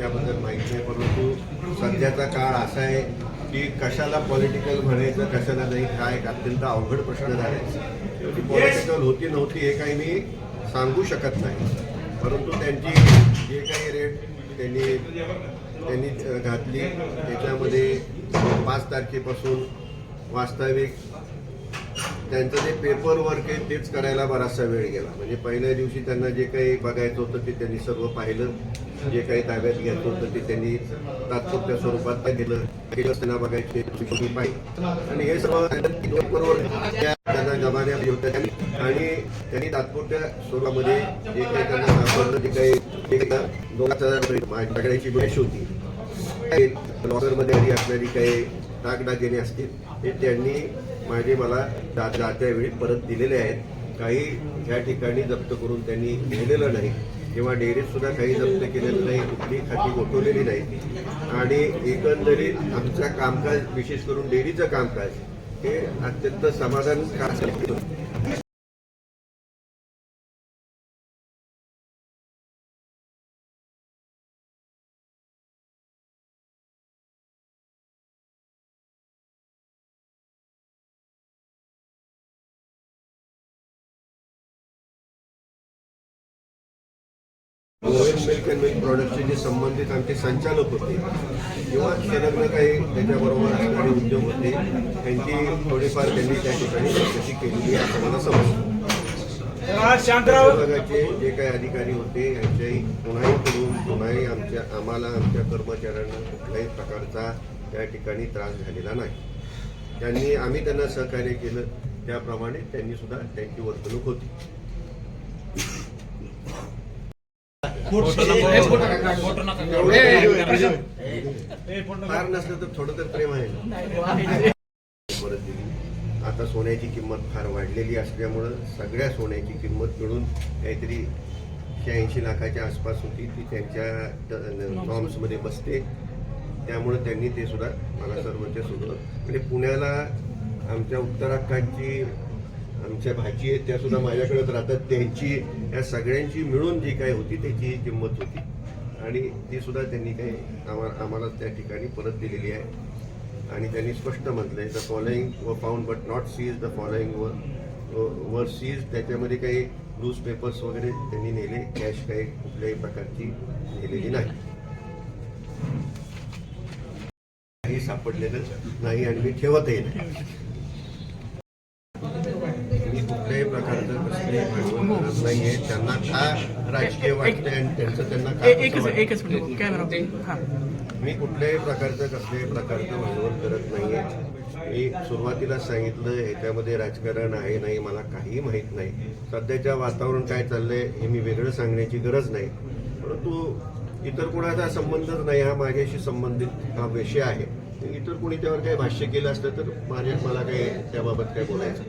त्याबद्दल माहीत नाही परंतु सध्याचा काळ असा आहे की कशाला पॉलिटिकल म्हणायचं कशाला नाही हा एक अत्यंत अवघड प्रश्न झाला आहे ती पॉलिटिकल होती नव्हती हे काही मी सांगू शकत नाही. परंतु त्यांची जे काही रेट त्यांनी त्यांनी घातली त्याच्यामध्ये पाच तारखेपासून वास्तविक त्यांचं जे पेपर वर्क आहे तेच करायला बराचसा वेळ गेला. म्हणजे पहिल्या दिवशी त्यांना जे काही बघायचं होतं ते त्यांनी सर्व पाहिलं. जे काही ताब्यात घ्यायचं होतं ते त्यांनी तात्पुरत्या स्वरूपात ते दिलं. काही त्यांना बघायचे पाहिजे. आणि हे सर्व त्या त्यांना जमान्या होत्या आणि त्यांनी तात्पुरत्या स्वरूपामध्ये जे काही त्यांना सापडलं जे काही जे दोन हजार माझ्याकडेची बेश होती. लॉकरमध्ये आधी असणारी काही दागदागिने असतील हे त्यांनी माझे मला जा जात्या वेळी परत दिलेले आहेत. काही या ठिकाणी जप्त करून त्यांनी दिलेलं नाही. किंवा डेअरीत सुद्धा काही जप्त केलेलं नाही कुठली खाती गोठवलेली नाही. आणि एकंदरीत आमचं कामकाज विशेष करून डेअरीचं कामकाज हे अत्यंत समाधानकारक गोविंद मिल्क अँड मिल्क प्रॉडक्टचे जे संबंधित आमचे संचालक होते. किंवा संलग्न काही त्याच्याबरोबर असणारे उद्योग होते. त्यांची थोडीफार त्यांनी त्या ठिकाणी चौकशी केलेली असं मला समजतं. विभागाचे जे काही अधिकारी होते यांच्याही पुन्हाही करून पुन्हाही आमच्या आम्हाला आमच्या कर्मचाऱ्यांना कुठल्याही प्रकारचा त्या ठिकाणी त्रास झालेला नाही. त्यांनी आम्ही त्यांना सहकार्य केलं. त्याप्रमाणे त्यांनी सुद्धा त्यांची वर्तणूक होती फार नसलं तर थोडं तर प्रेम आहे आता सोन्याची किंमत फार वाढलेली असल्यामुळं सगळ्या सोन्याची किंमत मिळून काहीतरी शहाऐंशी लाखाच्या आसपास होती. ती त्यांच्या नॉर्म्समध्ये बसते. त्यामुळं त्यांनी ते सुद्धा मला सर्वच्या सुद्धा म्हणजे पुण्याला आमच्या उत्तराखंडची आमच्या भाजी आहेत त्या सुद्धा माझ्याकडेच राहतात. त्यांची या सगळ्यांची मिळून जी काय होती त्याची किंमत होती. आणि ती सुद्धा त्यांनी काही आम्हाला आम्हाला त्या ठिकाणी परत दिलेली आहे. आणि त्यांनी स्पष्ट म्हटलंय the following were found but not seize the following were were seize त्याच्यामध्ये काही न्यूज पेपर्स वगैरे त्यांनी नेले कॅश काही कुठल्याही प्रकारची नेलेली नाही. काही सापडलेलं नाही आणि मी ठेवतही नाही मी कुठल्याही प्रकारचं कसलंही भांडवल करत नाहीये. त्यांना का राजकीय वाटतंय आणि त्यांचं त्यांना का ए- कसं एकच वाटतंय? एकच मिनिट कॅमेरा हा. मी कुठल्याही प्रकारचं कसल्याही प्रकारचं भांडवल करत नाहीये. मी सुरुवातीला सांगितलं ह्याच्यामध्ये राजकारण आहे नाही मला काही माहीत नाही. सध्याच्या वातावरण काय चाललंय हे मी वेगळं सांगण्याची गरज नाही. परंतु इतर कोणाचा संबंधच नाही हा माझ्याशी संबंधित हा विषय आहे. इतर कोणी त्यावर काही भाष्य केलं असतं तर माझ्या मला काही त्याबाबत काय बोलायचं?